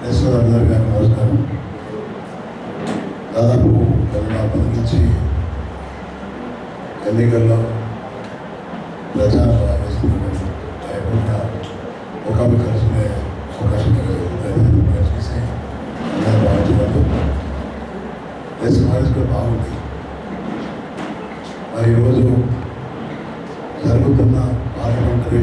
Press సోదరులందరికీ నాకు నమస్కారం. దాదాపు రెండు పది నుంచి ఎన్నికల్లో ప్రచారం వేస్తున్నారు లేకుండా ముఖాముఖి కలుసుకునే అవకాశం కలిసి అందరూ భావించినట్టు ప్రెస్ కాలేజ్ కూడా బాగుంది. మరి ఈరోజు జరుగుతున్న పార్లమెంటరీ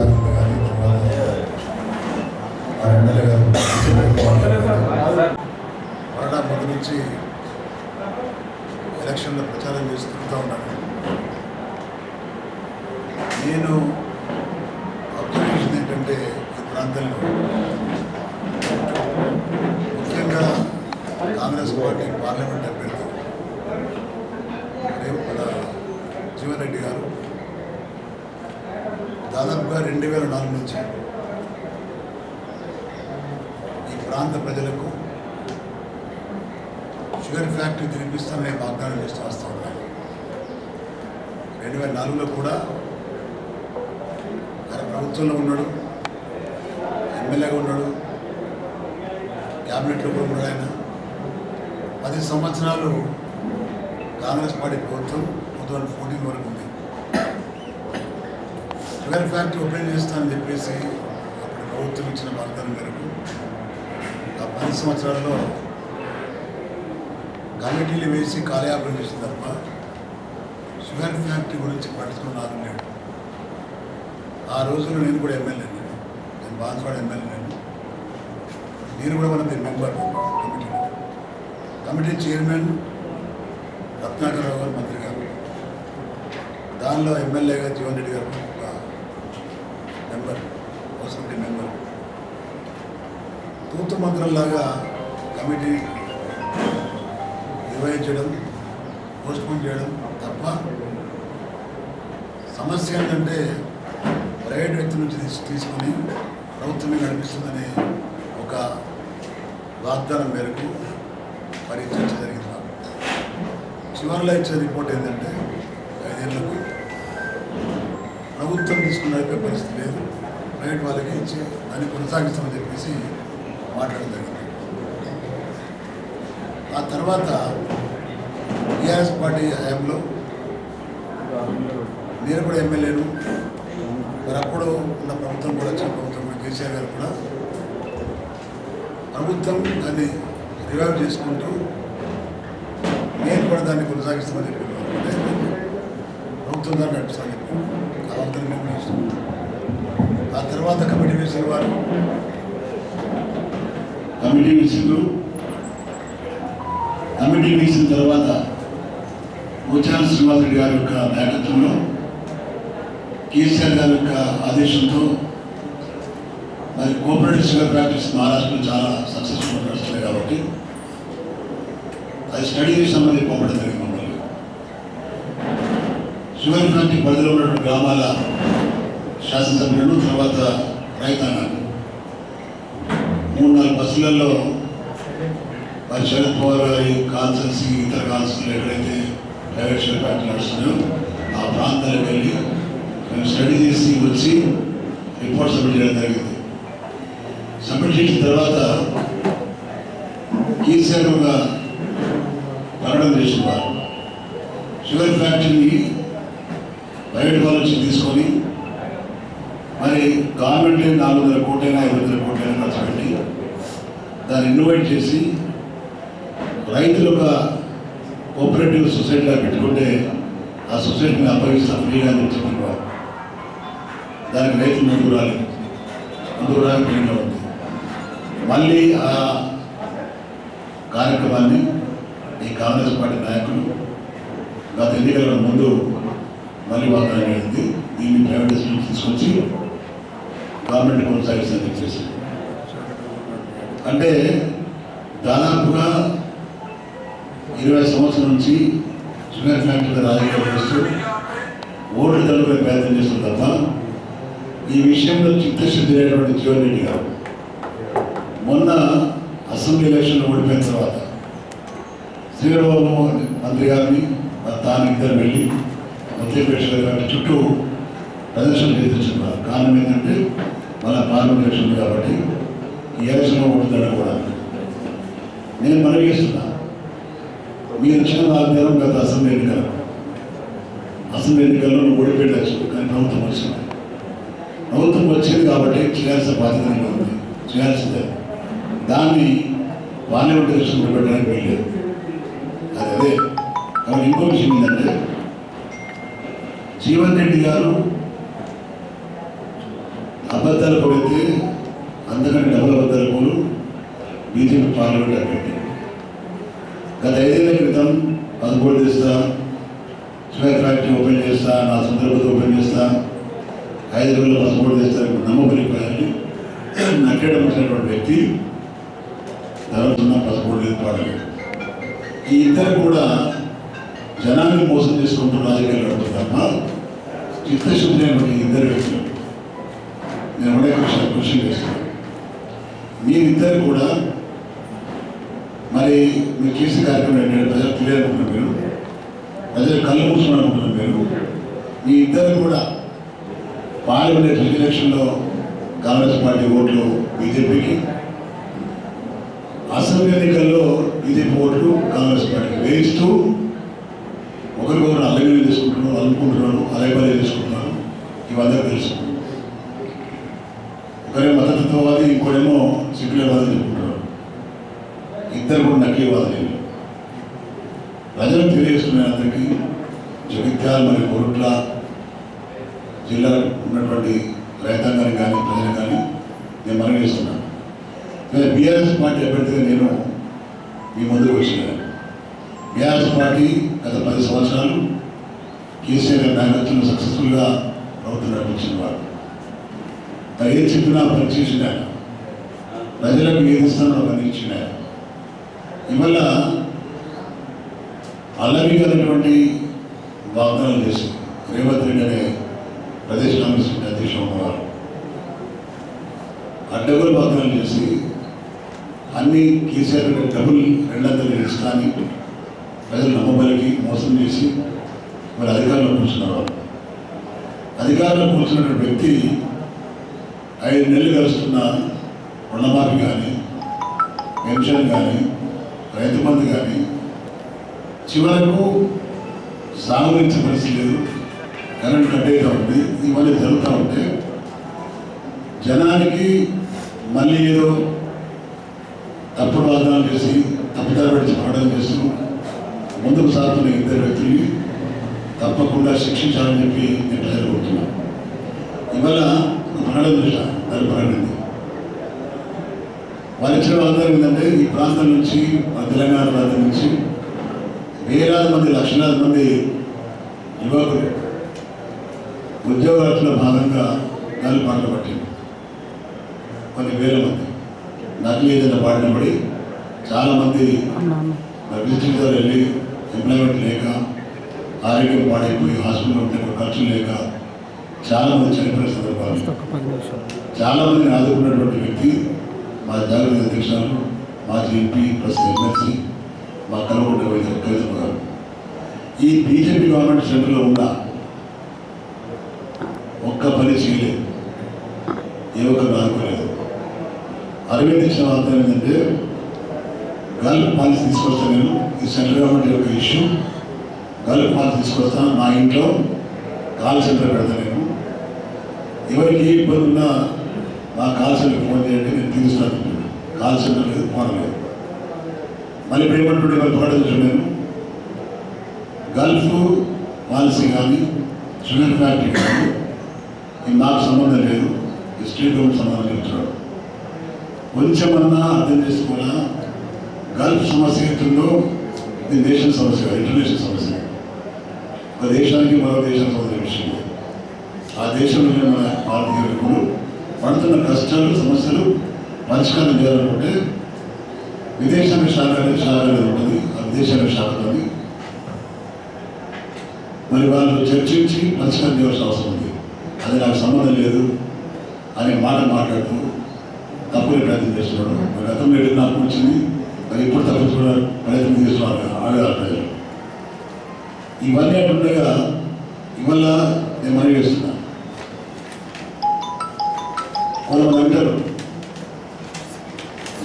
మా కానీ ఎమ్మెల్యే గారు వరడా మొదటి నుంచి ఎలక్షన్లో ప్రచారం చేస్తూ ఉన్నాను నేను అబ్జర్వేషన్ ఏంటంటే ఈ ప్రాంతంలో ముఖ్యంగా కాంగ్రెస్ పార్టీ పార్లమెంట్ అభ్యర్థి రేపు మన జీవన్ రెడ్డి గారు దాదాపుగా రెండు వేల నాలుగు నుంచి ఈ ప్రాంత ప్రజలకు షుగర్ ఫ్యాక్టరీ తినిపిస్తామని వాగ్దానం చేస్తూ వస్తూ ఉన్నాను రెండు వేల నాలుగులో కూడా ఆయన ప్రభుత్వంలో ఉన్నాడు ఎమ్మెల్యేగా ఉన్నాడు క్యాబినెట్లో కూడా ఉన్నాడు ఆయన. పది సంవత్సరాలు కాంగ్రెస్ పార్టీ ప్రభుత్వం టూ థౌజండ్ ఫోర్టీన్ వరకు షుగర్ ఫ్యాక్టరీ ఓపెన్ చేస్తానని చెప్పేసి అప్పుడు ప్రభుత్వం ఇచ్చిన వాగ్దానం మేరకు ఆ పది సంవత్సరాల్లో కమిటీలు వేసి కాలయాపన చేసిన తప్ప షుగర్ ఫ్యాక్టరీ గురించి పట్టించుకున్న నేను. ఆ రోజుల్లో నేను కూడా ఎమ్మెల్యే నేను. బాన్స్వాడ ఎమ్మెల్యే నేను. నేను కూడా మన member committee committee chairman Ratnakara Rao గారు మంత్రి గారు. దానిలో ఎమ్మెల్యేగా జీవన్ రెడ్డి గారు ఒక మెంబర్ హౌస్ కమిటీ మెంబర్ తూతు మంత్రంలాగా కమిటీ నిర్వహించడం చేయడం పోస్ట్పోన్ చేయడం తప్ప సమస్య ఏంటంటే ప్రైవేట్ వ్యక్తి నుంచి తీసు తీసుకొని ప్రభుత్వమే నడిపిస్తుందనే ఒక వాగ్దానం మేరకు మరి చర్చ జరిగింది చివరిలో ఇచ్చే రిపోర్ట్ ఏంటంటే ఐదేళ్ళకు ప్రభుత్వం తీసుకున్న పరిస్థితి లేదు. ప్రైవేట్ వాళ్ళకి ఇచ్చి దాన్ని కొనసాగిస్తామని చెప్పేసి మాట్లాడడం జరిగింది ఆ తర్వాత టీఆర్ఎస్ పార్టీ హయాంలో నేను కూడా ఎమ్మెల్యేను. మరి అప్పుడు ఉన్న ప్రభుత్వం కూడా వచ్చిన ప్రభుత్వం కూడా కేసీఆర్ గారు కూడా ప్రభుత్వం దాన్ని రివైవ్ చేసుకుంటూ నేను కూడా దాన్ని కొనసాగిస్తామని చెప్పి ప్రభుత్వం దాన్ని నడుస్తామని చెప్పి ఆ తర్వాత కమిటీ వేసిన వారు కమిటీ వేసిండ్రు కమిటీ వేసిన తర్వాత ముత్యాల శ్రీనివాస్ రెడ్డి గారి యొక్క నాయకత్వంలో కేసీఆర్ గారి యొక్క ఆదేశంతో మరి కోఆపరేటివ్ షుగర్ ప్రాక్టీస్ మహారాష్ట్రలో చాలా సక్సెస్ఫుల్ నడుస్తున్నాయి కాబట్టి అది స్టడీ చేసామని పంపడం జరిగింది మమ్మల్ని. శివరి ఫ్యాక్టరీ పరిధిలో ఉన్నటువంటి గ్రామాల శాసనసభ్యులు తర్వాత రైతాంగాన్ని మూడు నాలుగు బస్సులలో మరి శరద్ పవార్ గారి కాన్సెన్సీ ఇతర కాన్సెన్సీలు ఎక్కడైతే ప్రైవేట్ షెల్ ఫ్యాక్టరీ నడుస్తున్నాయో ఆ ప్రాంతాలకు వెళ్ళి మేము స్టడీ చేసి వచ్చి రిపోర్ట్ సబ్మిట్ చేయడం జరిగింది. సబ్మిట్ చేసిన తర్వాత కేసీఆర్ ఒక ప్రకటన చేసిన వారు షుగర్ ఫ్యాక్టరీని ప్రైవేట్ వాళ్ళు వచ్చి తీసుకొని మరి గవర్నమెంట్ నాలుగు వందల కోట్లైనా ఐదు వందల కోట్లైనా ఖర్చు పెట్టి దాన్ని ఇన్వైట్ చేసి రైతులు ఒక కోఆపరేటివ్ సొసైటీగా పెట్టుకుంటే ఆ సొసైటీని అప్పగిస్తాం ఫ్రీగా అని చెప్తున్నారు దానికి రైతులు ముందుకు రాలేదు అందులో ట్రైన్లో ఉంది మళ్ళీ ఆ కార్యక్రమాన్ని ఈ కాంగ్రెస్ పార్టీ నాయకులు గత ఎన్నికల ముందు మళ్ళీ వాతావరణం అయింది దీన్ని ప్రైవేటైజేషన్ తీసుకొచ్చి గవర్నమెంట్ కొనసాగిస్తుందని చెప్పేసి. అంటే దాదాపుగా ఇరవై సంవత్సరం నుంచి షుగర్ ఫ్యాక్టరీ రాజకీయం చేస్తూ ఓట్లు తలుపే ప్రయత్నం చేస్తుంది తప్ప ఈ విషయంలో చిత్తశుద్ధి లేనటువంటి జీవన్ రెడ్డి గారు. మొన్న అసెంబ్లీ ఎలక్షన్లో ఓడిపోయిన తర్వాత శ్రీరాబాబు మంత్రి గారిని తాను ఇద్దరు వెళ్ళి మధ్యప్రదేశ్ గారి చుట్టూ ప్రదర్శన చేస్తున్నారు కారణం ఏంటంటే మన పార్లమెంట్ ఎలక్షన్ కాబట్టి ఈ ఎలక్షన్లో ఓటుతాడు కూడా. నేను మనవి మీరు ఇచ్చిన వాగ్దానం గత అసెంబ్లీ ఎన్నికలు. అసెంబ్లీ ఎన్నికల్లో నువ్వు ఓడిపోయచ్చు కానీ ప్రభుత్వం వచ్చింది. ప్రభుత్వం వచ్చింది కాబట్టి చేయాల్సిన బాధ్యత ఉంది. చేయాల్సిందే. దాన్ని పార్లమెంట్ ఎలక్షన్ పెట్టడానికి వెళ్ళలేదు అది అదే. కాబట్టి ఇంకో విషయం ఏంటంటే జీవన్ రెడ్డి గారు అబద్ధాలు కొడితే అందుకని డబుల్ అబద్ధాలు పోలు పార్లమెంట్ గత ఐదేళ్ళ క్రితం పదకొండు చేస్తా షుగర్ ఫ్యాక్టరీ ఓపెన్ చేస్తా నా సొంత ఓపెన్ చేస్తా ఐదు రోజుల్లో పదకొండు చేస్తా ఇప్పుడు నమ్మబలిపోయాలి నట్టడం వచ్చినటువంటి వ్యక్తి తర్వాత పదకొండు లేదు పాడలేదు. ఈ ఇద్దరు కూడా జనాన్ని మోసం చేసుకుంటున్న రాజకీయాలు నడుపుతారు తప్ప చిత్తశుద్ధి లేనటువంటి ఈ ఇద్దరు వ్యక్తులు. నేను ఒకటే కృషి కృషి చేస్తాను. మీరిద్దరు కూడా మరి మీరు చేసే కార్యక్రమం ఏంటంటే ప్రజలు తెలియాలనుకున్నాను మీరు. ప్రజలు కళ్ళు మూసుకుని అనుకుంటున్నారు మీరు. మీ ఇద్దరు కూడా పార్లమెంట్ ఎలక్షన్లో కాంగ్రెస్ పార్టీ ఓట్లు బీజేపీకి అసెంబ్లీ ఎన్నికల్లో బీజేపీ ఓట్లు కాంగ్రెస్ పార్టీకి వేయిస్తూ ఒకరికొకరు అల్లగిరి తీసుకుంటున్నాను అనుకుంటున్నాను అలైబలే తీసుకుంటున్నాను ఇవందరూ తెలుసు. ఒకరే మతతత్వవాది ఇంకోటేమో సిక్యులర్వాది చెప్పుకుంటున్నారు ఇద్దరు కూడా నకిలీవాదులు ప్రజలకు తెలియజేస్తున్న అందరికీ జగిత్యాల మరియు కొరుట్ల జిల్లాలో ఉన్నటువంటి రైతాంగాన్ని కానీ ప్రజలు కానీ నేను మనవి చేస్తున్నాను బీఆర్ఎస్ పార్టీ అభ్యర్థిగా నేను మీ ముందుకు వచ్చినాను బీఆర్ఎస్ పార్టీ గత పది సంవత్సరాలు కేసీఆర్ గారి నాయకత్వంలో సక్సెస్ఫుల్గా ప్రభుత్వం నడిపించిన వాడు మరి ఏం చెప్పినా పని చేసిన ప్రజలకు ఏది ఇస్తానో అవన్నీ ఇచ్చిన ఆయన. అల్లరి అల్లరిగైనటువంటి వాగ్దానం చేసి రేవంత్ రెడ్డి అనే ప్రదేశ్ కాంగ్రెస్ పార్టీ అధ్యక్షుడు ఉన్నవారు అడ్డగోలు వాగ్దానం చేసి అన్ని కేసీఆర్ డబుల్ రెండంతలు ఇస్తా అని ప్రజలు నమ్మబలికి మోసం చేసి మరి అధికారంలో కూర్చున్నారు అధికారంలో కూర్చున్నటువంటి వ్యక్తి ఐదు నెలలు గడుస్తున్న రుణమాఫీ కానీ పెన్షన్ కానీ రైతు మంది కానీ చివరకు సాగునించే పరిస్థితి లేదు. కరెంట్ కట్ అవుతూ ఉంది. ఇవన్నీ జరుగుతూ ఉంటే జనానికి మళ్ళీ ఏదో తప్పుడు వాదనాలు చేసి తప్పుదారు పెట్టి పాఠం చేస్తూ ముందుకు సాగుతున్న ఇద్దరు వ్యక్తుల్ని తప్పకుండా శిక్షించాలని చెప్పి నేను ప్రజలు కోరుతున్నాను ఇవాళ ఒక ప్రకటన చూసా దాని ప్రకటన ఇచ్చిన వాగ్దానం ఏంటంటే ఈ ప్రాంతం నుంచి తెలంగాణ ప్రాంతం నుంచి వేలాది మంది లక్షలాది మంది యువకులు ఉద్యోగాలలో భాగంగా గాలి పాటలు పట్టింది కొన్ని వేల మంది. నకిలీ ఏదైనా పాడిన పడి చాలామంది విజిటింగ్ ద్వారా వెళ్ళి ఎంప్లాయ్మెంట్ లేక ఆరోగ్యం పాడైపోయి హాస్పిటల్ ఉంటే ఖర్చు లేక చాలామంది చనిపోయిన సందర్భాలు చాలామందిని ఆదుకున్నటువంటి వ్యక్తి మా జాగ్రత్త అధ్యక్షులు మాజీ ఎంపీ ప్లస్ ఎమ్మెల్సీ మా కలవకుంట కవిత గారు ఈ బీజేపీ గవర్నమెంట్ సెంటర్లో ఉన్న ఒక్క పని చేయలేదు. ఏ ఒక్కరు ఆదుకోలేదు అరవింద్ ఇచ్చిన వార్త ఏంటంటే గల్ఫ్ పాలసీ తీసుకొస్తా నేను. ఈ సెంట్రల్ గవర్నమెంట్ యొక్క ఇష్యూ. గల్ఫ్ పాలసీ తీసుకొస్తా మా ఇంట్లో కాల్ సెంటర్ పెడతా నేను. ఎవరికి ఏ ఇబ్బంది ఉన్నా మా కాల్ సెంటర్ ఫోన్ చేయండి నేను తీరుస్తాను. కాల్ సెంటర్ లేదు ఫోన్ లేదు. మళ్ళీ ఇప్పుడు ఏమంటుంటే వాళ్ళు ప్రకటించు నేను గల్ఫ్ పాలసీ కానీ షుగర్ ఫ్యాక్టరీ కానీ ఇది నాకు సంబంధం లేదు. స్టేట్ గవర్నమెంట్ సంబంధం చెప్తున్నాడు కొంచెమన్నా అర్థం చేసుకోవాలా? గల్ఫ్ సమస్య అవుతుందో ఇది నేషన్ సమస్య ఇంటర్నేషనల్ సమస్య. ఒక దేశానికి మరో దేశానికి సంబంధించిన విషయం ఆ దేశంలోనే మన భారతీయులు పడుతున్న కష్టాలు సమస్యలు పరిష్కారం చేయాలనుకుంటే విదేశాంగ శాఖ అనే శాఖ అనేది ఉంటుంది. ఆ విదేశాల శాఖలోని మరి వాళ్ళు చర్చించి పరిష్కారం చేయాల్సిన అవసరం ఉంది. అది నాకు సంబంధం లేదు. అనే మాట మాట్లాడుతూ తప్పుని ప్రయత్నం చేస్తున్నాడు. మరి గతంలో ఏడు నాకు వచ్చింది మరి ఇప్పుడు తప్పించుకోవడం ప్రయత్నం చేస్తున్నారు ఆడేవారు ప్రజలు. ఇవన్నీ అటుండగా ఇవల్ల నేను మనవి చేస్తున్నాను కొంతమంది అంటారు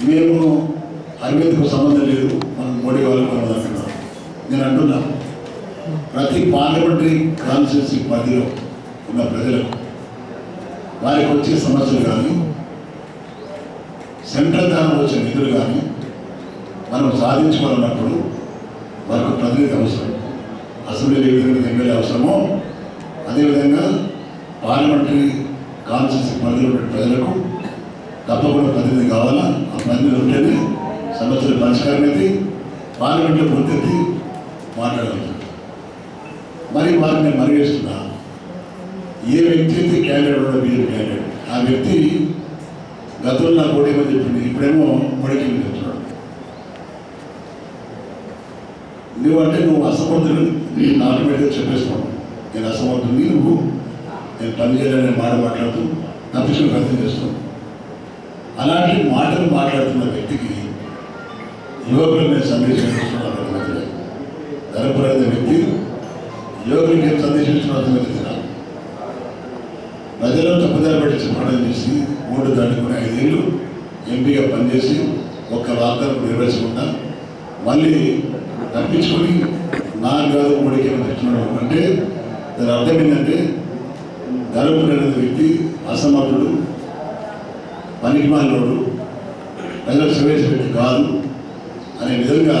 మేము అరవింద్కు సంబంధం లేదు. మనం మోడీ వాళ్ళకి మనం అంటున్నారు నేను అంటున్నా ప్రతి పార్లమెంటరీ కాన్స్టిట్యూన్సీ పరిధిలో ఉన్న ప్రజలకు వారికి వచ్చే సమస్యలు కానీ సెంట్రల్ దానం వచ్చే నిధులు కానీ మనం సాధించుకోవాలన్నప్పుడు వారికి ప్రతినిధి అవసరం. అసెంబ్లీలో ఏ విధంగా ఎమ్మెల్యే అవసరమో అదేవిధంగా పార్లమెంటరీ కాన్స్టిట్యూన్సీ పరిధిలో ఉన్న ప్రజలకు తప్పకుండా ప్రతినిధి కావాలా? ఆ ప్రతినిధి ఉంటేనే సమస్యల పరిష్కారం అయితే పార్లమెంట్లో గుర్తెత్తి మాట్లాడగలుగుతాం మరి వారిని నేను మరిగేస్తున్నా ఏ వ్యక్తి అయితే క్యాండిడేట్ ఉండో బీజేపీ క్యాండిడేట్ ఆ వ్యక్తి గతంలో నాకు ఓటేమని చెప్పింది. ఇప్పుడేమో మడికి చెప్తున్నాడు. నువ్వు అంటే నువ్వు అసమర్థుడు నేను ఆటోమేటిక్గా చెప్పేస్తున్నావు నేను అసమర్థుని నువ్వు నేను పని చేయాలని మాట మాట్లాడుతూ తప్పించుకుని ప్రయత్నం చేస్తాం అలాంటి మాటలు మాట్లాడుతున్న వ్యక్తికి యువకులు నేను సందేశం ఇస్తున్నాను అర్థమవుతుంది ధనపరైన వ్యక్తి యువకులకి ఏం సందేశం ఇస్తున్నా అర్థమవుతుంది నాకు ప్రజలను తప్పుదారి పట్టించి పాఠం చేసి మూడు దాటుకుని ఐదేళ్ళు ఎంపీగా పనిచేసి ఒక్క వాగ్దానం నెరవేర్చకుండా మళ్ళీ తప్పించుకొని నా కాదు మూడికి చెప్తున్నాడు అంటే దాని అర్థం ఏంటంటే ధర్మపురి అనే వ్యక్తి అసమర్థుడు పనికిమాలినోడు ప్రజలకు ప్రవేశపెట్టి కాదు అనే విధంగా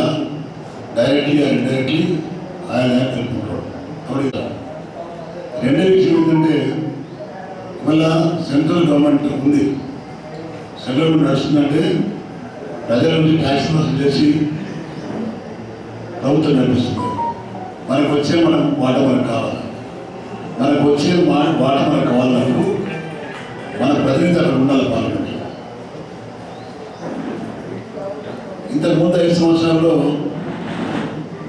డైరెక్ట్లీ అండ్ ఇండైరెక్ట్లీ ఆయన తెలుపుకుంటాడు. కాబట్టి రెండో విషయం ఏంటంటే మళ్ళా సెంట్రల్ గవర్నమెంట్ ఉంది. సెంట్రల్ గవర్నమెంట్ నడుస్తుందంటే ప్రజల నుంచి ట్యాక్స్ వసూలు చేసి ప్రభుత్వం నడిపిస్తుంది. మనకు వచ్చే మనం వాట మనకు కావాలి. మనకు వచ్చే మా వాట మనకు కావాలన్నప్పుడు మన ప్రతినిధి అక్కడ ఉండాలి పార్లమెంట్ ఇంతకు ముందు ఐదు సంవత్సరాల్లో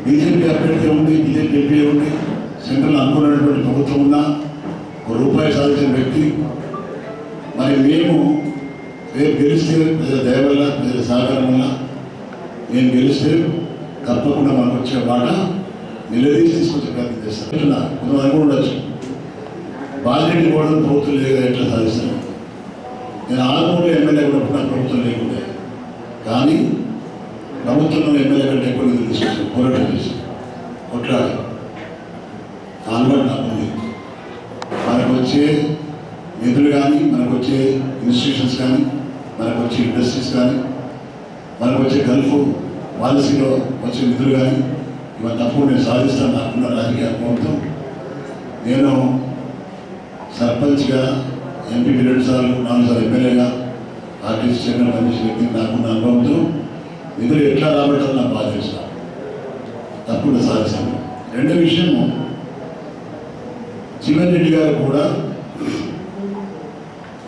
బీజేపీ అభ్యర్థి ఉంది బీజేపీ ఎంపీ ఉంది సెంట్రల్ అనుకున్నటువంటి ప్రభుత్వం ఉన్నా ఒక రూపాయి సాధించిన వ్యక్తి. మరి మేము రేపు గెలిస్తే ప్రజల దయ వల్ల ప్రజల సహకారం వల్ల నేను గెలిస్తే తప్పకుండా మనకు వచ్చే మాట నిలదీసి తీసుకొచ్చే ప్రయత్నం చేస్తాను. కొంతమంది అనుకుని ఉండొచ్చు బాధ్యత కూడా ప్రభుత్వం లేదు ఎట్లా సాధిస్తాను నేను ఆరుమూరు ఎమ్మెల్యే కూడా నాకు ప్రభుత్వం లేకుండే. కానీ ప్రభుత్వంలో ఎమ్మెల్యే కంటే ఎక్కువ నిధులు తీసుకొచ్చాను పోరాటం చేసి కొట్లాడి అలవాటు నాకు ఉంది. మనకు వచ్చే నిధులు కానీ మనకు వచ్చే ఇన్స్టిట్యూషన్స్ కానీ మనకు వచ్చే ఇండస్ట్రీస్ కానీ మనకు వచ్చే గల్ఫ్ పాలసీలో వచ్చే నిధులు కానీ ఇవన్నీ తప్పకుండా నేను సాధిస్తాను. నాకున్న రాజకీయ అనుభవంతో నేను సర్పంచ్గా ఎంపీ రెండు సార్లు నాలుగు సార్లు ఎమ్మెల్యేగా ఆర్టీసీ చైర్మన్ పనిచేసిన నాకు నాకున్న అనుభవంతో నిధులు ఎట్లా రాబట్టాలని నాకు బాగా తెలుసు. తప్పకుండా సాధిస్తాను. రెండో విషయము జీవన్ రెడ్డి గారు కూడా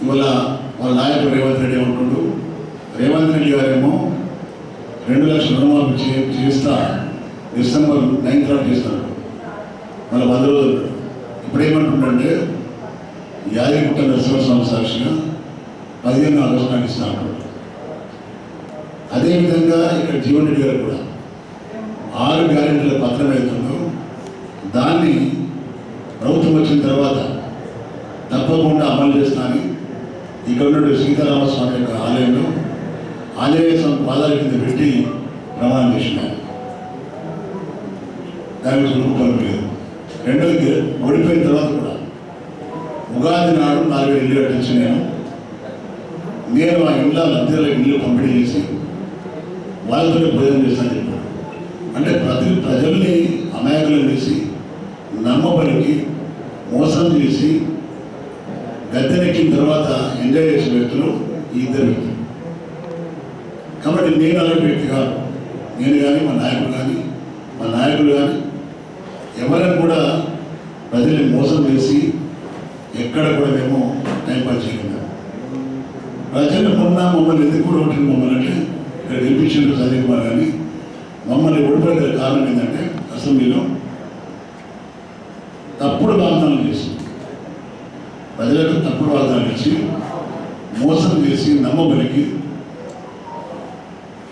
ఇవాళ వాళ్ళ నాయకుడు రేవంత్ రెడ్డి ఉంటుండు రేవంత్ రెడ్డి గారేమో రెండు లక్షల రుణమాఫీ చే చేస్తా డిసెంబర్ నైన్త్ నాడు చేస్తాడు. మళ్ళీ వంద రోజులు ఇప్పుడు ఏమంటుండంటే యాదగిరిగుట్ట నరసింహస్వామి సాక్షిగా పదిహేను ఆగస్టు నాడు అదేవిధంగా ఇక్కడ జీవన్ రెడ్డి గారు కూడా ఆరు గ్యారెంటీల పత్రం అవుతుందో దాన్ని ప్రభుత్వం వచ్చిన తర్వాత తప్పకుండా అమలు చేస్తానని ఇక్కడ ఉన్నటువంటి సీతారామస్వామి యొక్క ఆలయంలో ఆలయ స్వామి పాదాల కింద పెట్టి ప్రమాణం చేసినారు. దాని గురించి రూపకల్పన లేదు రెండోది ఓడిపోయిన తర్వాత కూడా ఉగాది నాడు నాలుగు ఇల్లు కట్టించి నేను. నేను ఆ ఇళ్ళ లబ్ధిలో ఇల్లు పంపిణీ చేసి వాళ్ళతో భోజనం చేశాను చెప్పాను. అంటే ప్రతి ప్రజల్ని అమాయకులు చేసి నమ్మబలికి మోసం చేసి గద్దెనెక్కిన తర్వాత ఎంజాయ్ చేసిన వ్యక్తులు ఈ ఇద్దరు వ్యక్తులు. కాబట్టి నేను అలాంటి వ్యక్తి కాదు నేను కానీ మా నాయకులు కానీ మా నాయకులు కానీ ఎవరైనా కూడా ప్రజల్ని మోసం చేసి ఎక్కడ కూడా మేము టైంపాస్ చేయకుండా. ప్రజలు మొన్న మమ్మల్ని ఎందుకు కూడా ఒకటి మమ్మల్ని అంటే ఇక్కడ నిర్మించినట్టు సంజయ్ కుమార్ కానీ మమ్మల్ని ఓడిపోయే కారణం ఏంటంటే అసెంబ్లీలో తప్పుడు వాగ్దానం చేసి ప్రజలకు తప్పుడు వాగ్దానం ఇచ్చి మోసం చేసి నమ్మబలికి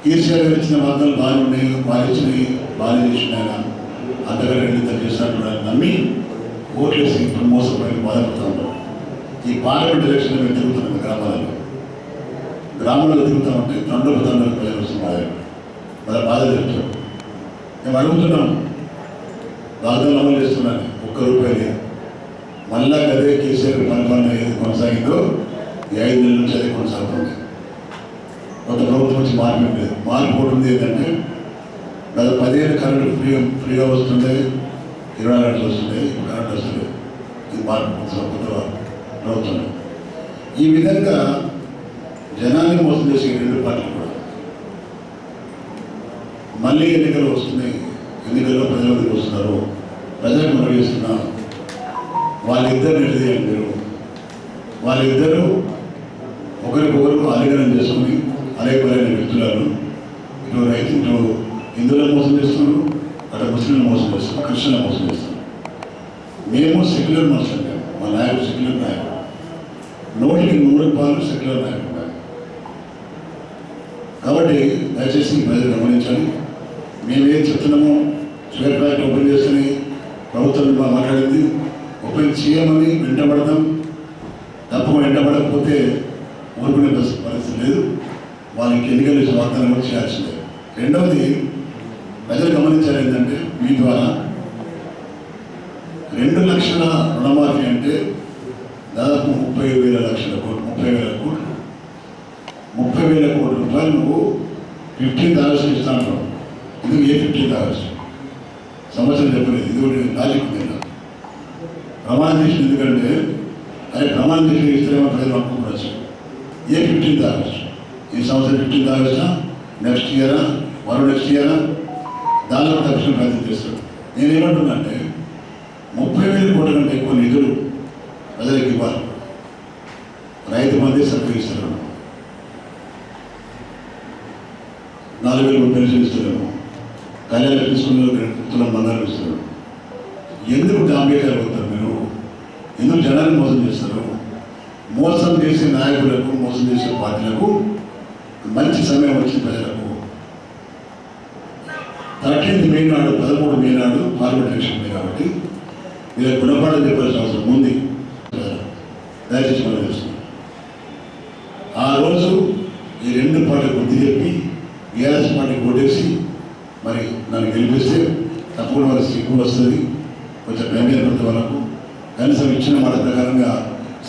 కేసీఆర్ ఇచ్చిన వాగ్దానాలు బాగా ఉన్నాయి వారు ఇచ్చినవి బాగా చేసిన అంతగా రెండు చేసినట్టు నమ్మి ఓట్లేసి ఇప్పుడు మోసపోయి బాధపడుతూ ఈ పార్లమెంట్ ఎలక్షన్ మేము తిరుగుతున్నాం గ్రామాలలో. గ్రామాల్లో తిరుగుతూ ఉంటే తండ్రులు తండ్రులు ప్రజలు వస్తుంది బాధ వాళ్ళ బాధ చెప్తారు మేము అడుగుతున్నాం వాగ్దానం అమలు చేస్తున్నాను ఒక్క రూపాయలు మళ్ళా అదే కేసీఆర్ పరిపాలన ఏది కొనసాగిందో ఈ ఐదు నెలల నుంచి అదే కొనసాగుతుంది. కొత్త ప్రభుత్వం నుంచి మార్పు లేదు. మార్పు ఒకటి ఉంది ఏంటంటే గత పదిహేను కరెంట్ ఫ్రీగా ఫ్రీగా వస్తుండే ఇరవై గంటలు వస్తుండే ఇప్పుడు కరెంట్ వస్తుంది ఇది మార్పు కొత్త ప్రభుత్వం ఈ విధంగా జనాన్ని మోసం చేసే రెండు పార్టీలు కూడా. మళ్ళీ ఎన్నికలు వస్తున్నాయి. ఎన్నికల్లో ప్రజల దగ్గరికి వస్తున్నారు? ప్రజలకు మనవిస్తున్నా వాళ్ళిద్దరు నిలదీయండి మీరు? వాళ్ళిద్దరూ ఒకరికొకరు ఆలింగనం చేసుకుని అనేకమైన వ్యక్తులను ఇటు రైతు ఇటు హిందువులను మోసం చేస్తున్నారు. కృష్ణ మోసం చేస్తాం మేము సెక్యులర్ మనుషులు మేము మా నాయకుడు సెక్యులర్ నాయకుడు. నోటికి నూరు పాలు సెక్యులర్ నాయకుడు కాబట్టి దయచేసి ప్రజలు గమనించాలి. మేము ఏం చెప్తున్నామో షుగర్ ఫ్యాక్టరీ ఓపెన్ చేస్తేనే ప్రభుత్వం మాట్లాడింది. ఓపెన్ చేయమని వెంటబడదాం తప్పకుండా వెంటబడకపోతే ఊరుకునే పరిస్థితి పరిస్థితి లేదు. వాళ్ళకి ఎన్నికలు వాగ్దానం కూడా చేయాల్సిందే. రెండవది ప్రజలు గమనించాలి ఏంటంటే మీ ద్వారా రెండు లక్షల రుణమాఫీ అంటే దాదాపు ముప్పై వేల లక్షల కోట్లు ముప్పై వేల కోట్లు. ముప్పై వేల కోట్ల రూపాయలు నువ్వు ఫిఫ్టీన్త్ ఆగస్ట్ ఇస్తాను ఇది ఏ ఫిఫ్టీన్త్ ఆగస్ట్? సంవత్సరం చెప్పలేదు ఇది ఒకటి లాజిక్ ఉంది నాకు. ప్రమాణం చేసిన ఎందుకంటే అదే ప్రమాణం చేసిన ఇస్తారేమో ప్రజలు అనుకోవచ్చు ఏ ఫిఫ్టీన్త్ ఆగస్ట్? ఈ సంవత్సరం ఫిఫ్టీన్త్ ఆగస్టా? నెక్స్ట్ ఇయరా? మరో నెక్స్ట్ ఇయరా? దానిలో తక్షణ ప్రయత్నం చేస్తాడు నేను ఏమంటున్నా అంటే ముప్పై వేల కోట్ల కంటే ఎక్కువ నిధులు ప్రజలకు ఇవ్వాలి. రైతు మంది సత్కరిస్తారు నాలుగు వేల పెన్షన్ ఇస్తున్నాము కళ్యాణ తీసుకున్న మందాలు బంగారం ఎందుకు డాంబేకారు అవుతారు మీరు? ఎందుకు జనాన్ని మోసం చేస్తారు? మోసం చేసే నాయకులకు మోసం చేసే పార్టీలకు మంచి సమయం వచ్చిన ప్రజలకు. థర్టీన్త్ మే నాడు పదమూడు మే నాడు పార్లమెంట్ ఎలక్షన్ ఉంది కాబట్టి ఇలా గుణపాఠం చెప్పాల్సిన అవసరం ఉంది దయచేసి మనం చేస్తున్నాం ఆ రోజు ఈ రెండు పాటలు బుద్ధి చెప్పి బీఆర్ఎస్ పార్టీ ఓటేసి మరి నన్ను గెలిపిస్తే తప్పకుండా వాళ్ళకి సిగ్గు వస్తుంది. కొంచెం బెంగళ పడితే వాళ్ళకు కనీసం ఇచ్చిన మాట ప్రకారంగా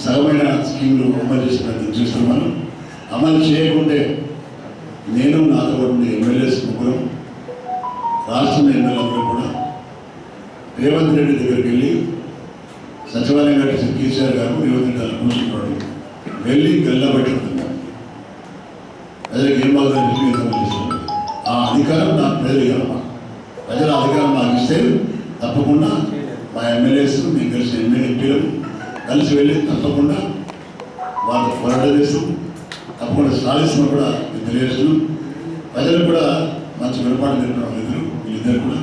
సగమైన స్కీములు అమలు చేసి ప్రయత్నం చేస్తున్నాను అమలు చేయకుంటే నేను నాతో ఉండే ఎమ్మెల్యేస్ ముగ్గురం రాష్ట్రంలో ఎమ్మెల్యే రేవంత్ రెడ్డి దగ్గరికి వెళ్ళి సచివాలయం కట్టి కేసీఆర్ గారు రేవంత్ రెడ్డి గారు కూర్చున్నాడు. వెళ్ళి గల్లబెట్టుకుంటున్నాను ప్రజలకు ఏం బాగా ఆ అధికారం నాకు ప్రజలు ఇవ్వాలి ప్రజల అధికారం నాకు ఇస్తే తప్పకుండా మా ఎమ్మెల్యేస్ మేము కలిసి ఎమ్మెల్యే కలిసి వెళ్ళి తప్పకుండా వాళ్ళు పోరాటం చేస్తూ తప్పకుండా సాధిస్తాం కూడా తెలియజేస్తున్నాం ప్రజలు కూడా మంచి వినపాటు చెప్పిన వీళ్ళిద్దరు వీళ్ళిద్దరు కూడా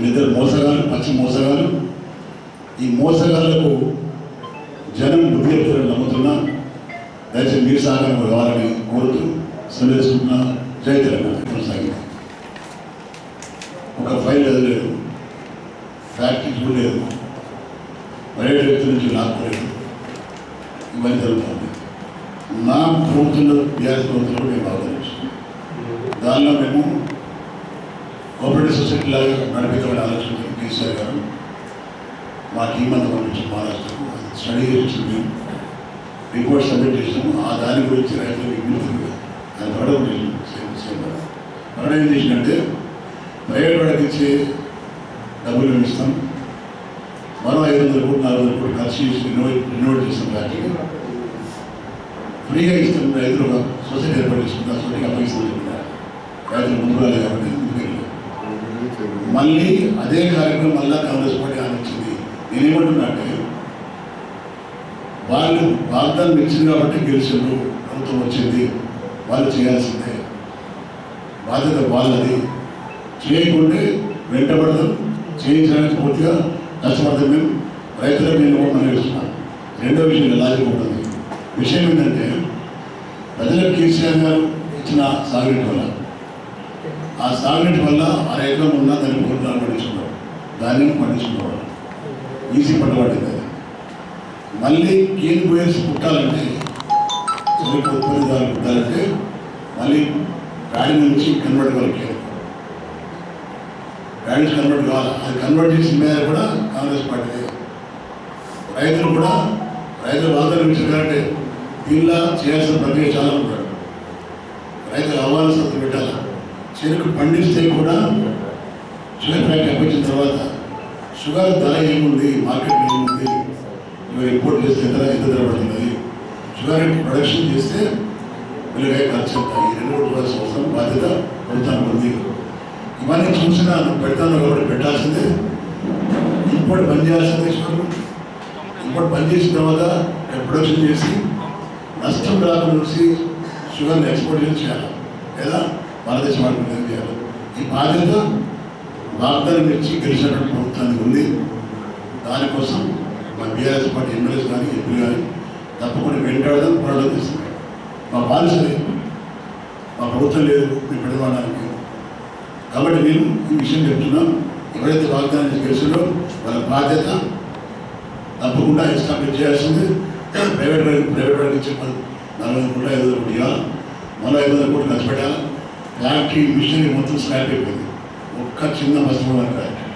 వీళ్ళిద్దరు మోసగాలు పచ్చి మోసగాలు ఈ మోసగాళ్ళకు జనం బుద్ధి చెప్తారని నమ్ముతున్నా దయచేసి మీరు సహకారం కావాలని కోరుతూ సందేశిస్తున్నా జై తెలంగాణ. కొనసాగింది ఒక ఫైల్ ఎదలేదు ఫ్యాక్టరీ చూడలేదు ప్రైవేట్ వ్యక్తి నుంచి లాక్కోలేదు ఇవన్నీ జరుగుతుంది. నా ప్రభుత్వంలో బీఆర్ఎస్ ప్రభుత్వంలో మేము ఆదరించాం దానిలో మేము కోఆపరేటివ్ సొసైటీ లాగా నడిపించమని ఆలోచన కేసీఆర్ గారు మా టీం అంతా పంపించి మహారాష్ట్రకు. స్టడీ చేసి మేము రిపోర్ట్ సబ్మిట్ చేసాము ఆ దాని గురించి రైతులు విజ్ఞప్తి అది ప్రకటన చేసినాం సేమ్ సేమ్ ప్రకటన ఏం చేసినట్టే ప్రైవేట్ వాళ్ళకి ఇచ్చే డబ్బులు మేము ఇస్తాం. మరో ఐదు వందల కోట్లు నాలుగు వందల కోట్లు ఖర్చు చేసి రినోవేట్ రినోవేట్ చేస్తాం ఫ్యాక్టరీ ఫ్రీగా ఇస్తాం. రైతులు సొసైటీ ఏర్పాటు చేసుకుంటారు. సొసైటీకి అప్పగిస్తుంది రైతులు ముందు రాలేదు కాబట్టి మళ్ళీ అదే కార్యక్రమం మళ్ళా కాంగ్రెస్ పార్టీ ఆలోచించింది. నేనేమంటున్నా అంటే వాళ్ళు వాగ్దానం ఇచ్చింది కాబట్టి గెలిచిండ్రు ప్రభుత్వం వచ్చింది వాళ్ళు చేయాల్సిందే. బాధ్యత వాళ్ళది. చేయకుంటే వెంటబడతాం చేయించడానికి పూర్తిగా కష్టపడతాం మేము. రైతులకు నేను కూడా మనం రెండో విషయం లాజిక్ ఉంటుంది. విషయం ఏంటంటే ప్రజలకు కేసీఆర్ గారు ఇచ్చిన సాగునీటి వల్ల ఆ సాగునీటి వల్ల ఆ రైతులు ఉన్న దాన్ని పూర్ణాలు పండించుకున్నారు దాన్ని పండించుకున్నారు ఈజీ పట్టుబడింది మళ్ళీ కేన్ బోయర్స్ పుట్టాలంటే చెరుకు ఉత్పత్తిదారులు పుట్టాలంటే మళ్ళీ ప్యాడీ నుంచి కన్వర్ట్ కావాలి కేన్ కన్వర్ట్ కావాలి? అది కన్వర్ట్ చేసిన మీద కూడా కాంగ్రెస్ పార్టీ. రైతులు కూడా రైతులు వాదన ఇచ్చారంటే దీనిలో చేయాల్సిన ప్రక్రియ చాలా ఉంటాడు రైతులు అవ్వాల్సిన పెట్టాలి? చెరుకు పండిస్తే కూడా షుగర్ ఫ్యాక్టరీ వచ్చిన తర్వాత షుగర్ ధర ఏముంది? మార్కెట్ ఏముంది? ఇవి ఇంపోర్ట్ చేస్తే ఎంత ఎంత ధర పడుతుంది? షుగర్ ప్రొడక్షన్ చేస్తే వెలుగై ఖర్చు అవుతాయి రెండు కూడా అవసరం బాధ్యత ప్రభుత్వానికి ఉంది. ఇవన్నీ చూసినా పెడతాను కాబట్టి పెట్టాల్సిందే. ఇంపోర్ట్ బంద్ చేయాల్సిందే షుగర్ ఇంపోర్ట్ బంద్ చేసిన తర్వాత ప్రొడక్షన్ చేసి నష్టం రాకుండా చూసి షుగర్ని ఎక్స్పోర్ట్ చేసి చేయాలి. లేదా భారతదేశం వాడుకునేది చేయాలి? ఈ బాధ్యత వార్తలు ఇచ్చి గెలిచినటువంటి ప్రభుత్వానికి ఉంది. దానికోసం మా బీఆర్ఎస్ పార్టీ ఎమ్మెల్యేస్ కానీ ఎంపీ కానీ తప్పకుండా వెంటాడదాం పోరాటం చేస్తున్నాం మా బాధ్యత మా ప్రభుత్వం లేదు మీ పెడదానికి కాబట్టి నేను ఈ విషయం చెప్తున్నాం. ఎవరైతే వాగ్దానం చేసి వాళ్ళ బాధ్యత తప్పకుండా ఎస్టాబ్లిష్ చేయాల్సింది. ప్రైవేట్ ప్రైవేట్ వాళ్ళకి చెప్పాలి పది నలభై కోట్ల ఐదు వందల కోట్లు ఇవ్వాలి? మరో ఐదు వందల కోట్లు ఖర్చు పెట్టాలి? ఫ్యాక్టరీ మిషనరీ మొత్తం స్క్రాప్ అయిపోయింది. ఒక్క చిన్న వస్తువు ఫ్యాక్టరీ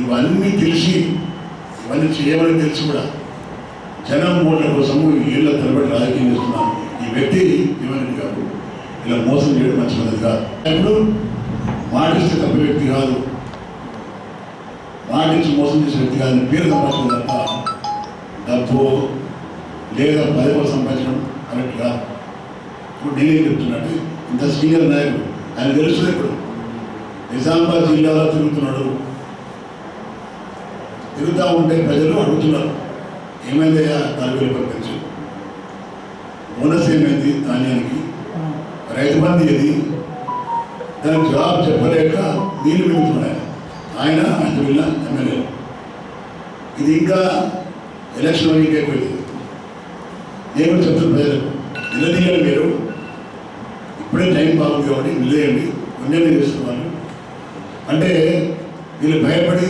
ఇవన్నీ తెలిసి ఇవన్నీ చేయమని తెలిసి కూడా జనం ఓట్ల కోసము ఏళ్ళ తరబడి రాజకీయం చేస్తున్నాను ఈ వ్యక్తి ఇవన్నీ కాదు. ఇలా మోసం చేయడం మంచి పద్ధతి కాదు. ఇప్పుడు మాటిస్తే తప్ప వ్యక్తి కాదు. మాటించి మోసం చేసే వ్యక్తి కాదు. పేరు సంపాదించడం తప్ప డబ్బు లేదా పదవి సంపాదించడం కరెక్ట్ కాదు. ఇప్పుడు నేనేం చెప్తున్నట్టు ఇంత సీనియర్ నాయకుడు. ఆయన తెలుసు ఇప్పుడు నిజామాబాద్ జిల్లాలో తిరుగుతున్నాడు. తిరుగుతూ ఉంటే ప్రజలు అడుగుతున్నారు. ఏమైందయ్యా? నాలుగు పంపించు బోనస్ ఏమైంది? ధాన్యానికి. రైతు బంధు ఏది? దానికి జవాబు చెప్పలేక నీళ్ళు మిగులుతున్నాయి ఆయన. ఆయన వెళ్ళిన ఎమ్మెల్యే. ఇది ఇంకా ఎలక్షన్ వరకు అయిపోయింది నేను చెప్తున్న ప్రజలకు నిలదీయాలి మీరు ఇప్పుడే టైం బాగుంది కాబట్టి నిలయండి అన్యాయం చేస్తున్నారు అంటే వీళ్ళు భయపడి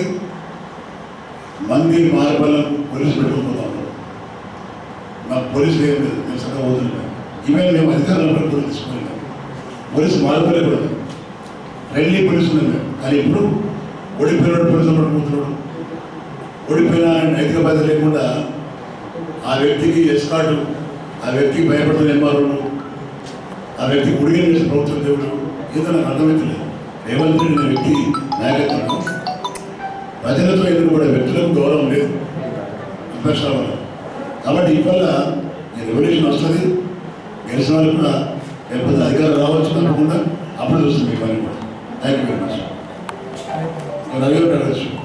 మంది మార్బలం పోలీసు పెట్టుకుపోతా నాకు పోలీసులు ఏం లేదు. నేను సగం అవుతున్నాను ఈవెన్ మేము అధికారులను పెట్టుకుని తీసుకోలేదు పోలీసు మార్పులే కూడా. ఫ్రెండ్లీ పోలీసు ఉన్నాం కానీ ఇప్పుడు ఓడిపోయినాడు పోలీసులు పట్టుకుంటున్నాడు ఓడిపోయిన నైతిక బాధ్యత లేకుండా ఆ వ్యక్తికి ఎస్కాటు ఆ వ్యక్తికి భయపడుతున్న ఎంఆర్ఓలు ఆ వ్యక్తి గుడిగా చేసిన ప్రభుత్వం దేవుడు ఏదో నాకు అర్థమవుతలేదు రేవంత్ రెడ్డి వ్యక్తి నాయకత్వంలో ప్రజలతో ఎదురు కూడా వ్యక్తులకు గౌరవం లేదు. విపక్షాల వల్ల కాబట్టి ఇవల్ల ఈ రెవల్యూషన్ వస్తుంది. గెలిచిన వాళ్ళు కూడా లేకపోతే అధికారం రావచ్చు అనుకుండా అప్పుడు చూస్తుంది మీకు అని కూడా. Thank you very much Ravi గారు